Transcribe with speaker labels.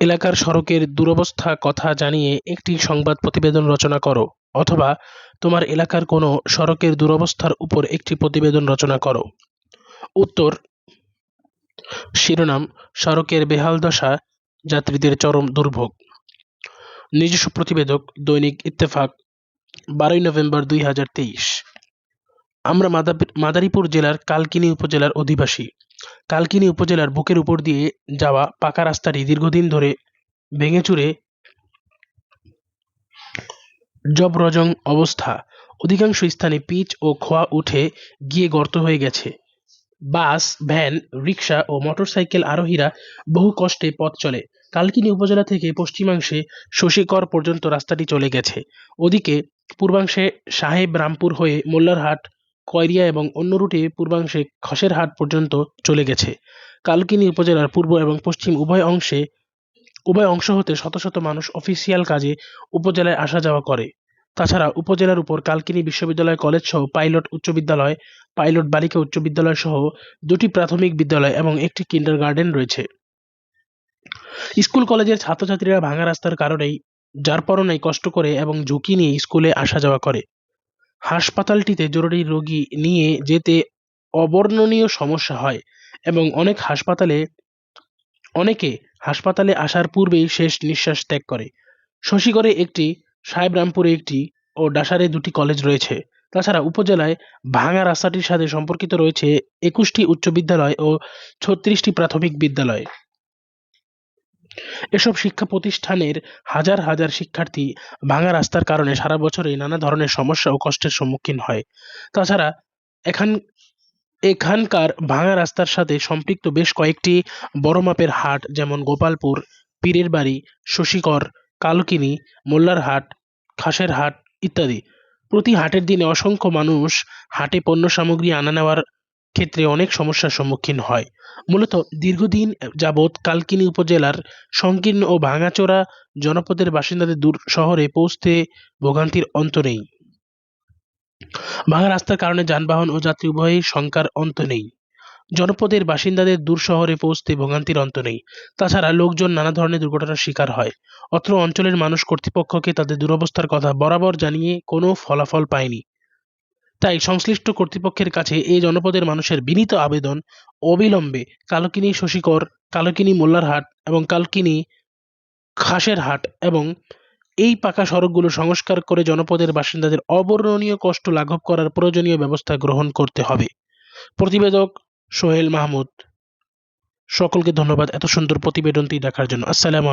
Speaker 1: এলাকার সড়কের দুরবস্থা কথা জানিয়ে একটি সংবাদ প্রতিবেদন রচনা করো, অথবা তোমার এলাকার কোনো সড়কের দুরবস্থার উপর একটি প্রতিবেদন রচনা করো। উত্তর, শিরোনাম, সড়কের বেহাল দশা, যাত্রীদের চরম দুর্ভোগ। নিজস্ব প্রতিবেদক, দৈনিক ইত্তেফাক, বারোই নভেম্বর দুই হাজার তেইশ। আমরা মাদারীপুর জেলার কালকিনি উপজেলার অধিবাসী। কালকিনি উপজেলার বুকের উপর দিয়ে যাওয়া পাকা রাস্তাটি দীর্ঘদিন ধরে ভেঙেচুরে জবরজং অবস্থা। অধিকাংশ স্থানে পিচ ও খোয়া উঠে গিয়ে গর্ত হয়ে গেছে। বাস, ভ্যান রিক্সা ও মোটরসাইকেল আরোহীরা বহু কষ্টে পথ চলে। কালকিনি উপজেলা থেকে পশ্চিমাংশে শশীকর পর্যন্ত রাস্তাটি চলে গেছে। ওদিকে পূর্বাংশে সাহেব রামপুর হয়ে মোল্লারহাট কয়রিয়া এবং অন্য রুটে পূর্বাংশে খসেরহাট পর্যন্ত চলে গেছে। কালকিনি উপজেলার পূর্ব এবং পশ্চিম উভয় অংশে, উভয় অংশ হতে শত শত মানুষ অফিসিয়াল কাজে উপজেলায় আসা যাওয়া করে। তাছাড়া উপজেলার উপর কালকিনি বিশ্ববিদ্যালয় কলেজ সহ পাইলট উচ্চ বিদ্যালয়, পাইলট বালিকা উচ্চ বিদ্যালয় সহ দুটি প্রাথমিক বিদ্যালয় এবং একটি কিন্ডার গার্ডেন রয়েছে। স্কুল কলেজের ছাত্রছাত্রীরা ভাঙা রাস্তার কারণেই যারপরনাই কষ্ট করে এবং ঝুঁকি নিয়ে স্কুলে আসা যাওয়া করে। হাসপাতালটিতে জরুরি রোগী নিয়ে যেতে অবর্ণনীয় সমস্যা হয় এবং অনেক হাসপাতালে, অনেকে হাসপাতালে আসার পূর্বেই শেষ নিঃশ্বাস ত্যাগ করে। শশীগড়ে একটি, সাহেবরামপুরে একটি ও ডাসারে দুটি কলেজ রয়েছে। তাছাড়া উপজেলায় ভাঙা রাস্তাটির সাথে সম্পর্কিত রয়েছে একুশটি উচ্চ বিদ্যালয় ও ছত্রিশটি প্রাথমিক বিদ্যালয়। এসব শিক্ষা প্রতিষ্ঠানের হাজার হাজার শিক্ষার্থী ভাঙা রাস্তার কারণে সারা বছরই নানা ধরনের সমস্যা ও কষ্টের সম্মুখীন হয়। তাছাড়া এখান, এখানকার ভাঙা রাস্তার সাথে সম্পৃক্ত বেশ কয়েকটি বড় মাপের হাট যেমন গোপালপুর, পীরের বাড়ি শশীকর কালকিনি মোল্লার হাট খাসের হাট ইত্যাদি। প্রতি হাটের দিনে অসংখ্য মানুষ হাটে পণ্য সামগ্রী আনা নেওয়ার ক্ষেত্রে অনেক সমস্যার সম্মুখীন হয়। মূলত দীর্ঘদিন যাবৎ কালকিনি উপজেলার সংকীর্ণ ও ভাঙাচোরা জনপদের বাসিন্দাদের দূর শহরে পৌঁছতে ভোগান্তির অন্ত নেই। ভাঙা রাস্তার কারণে যানবাহন ও যাত্রী উভয়ের সংখ্যার অন্ত নেই। জনপদের বাসিন্দাদের দূর শহরে পৌঁছতে ভোগান্তির অন্ত নেই। তাছাড়া লোকজন নানা ধরনের দুর্ঘটনার শিকার হয়। অত্র অঞ্চলের মানুষ কর্তৃপক্ষকে তাদের দুরবস্থার কথা বরাবর জানিয়ে কোনো ফলাফল পায়নি। তাই সংশ্লিষ্ট কর্তৃপক্ষের কাছে এই জনপদের মানুষের বিনীত আবেদন, অবিলম্বে কালকিনি শশীকর, কালকিনি মোল্লারহাট এবং কালকিনি খাসের হাট এবং এই পাকা সড়কগুলো সংস্কার করে জনপদের বাসিন্দাদের অবর্ণনীয় কষ্ট লাঘব করার প্রয়োজনীয় ব্যবস্থা গ্রহণ করতে হবে। প্রতিবেদক সোহেল মাহমুদ। সকলকে ধন্যবাদ এত সুন্দর প্রতিবেদনটি দেখার জন্য। আসসালামু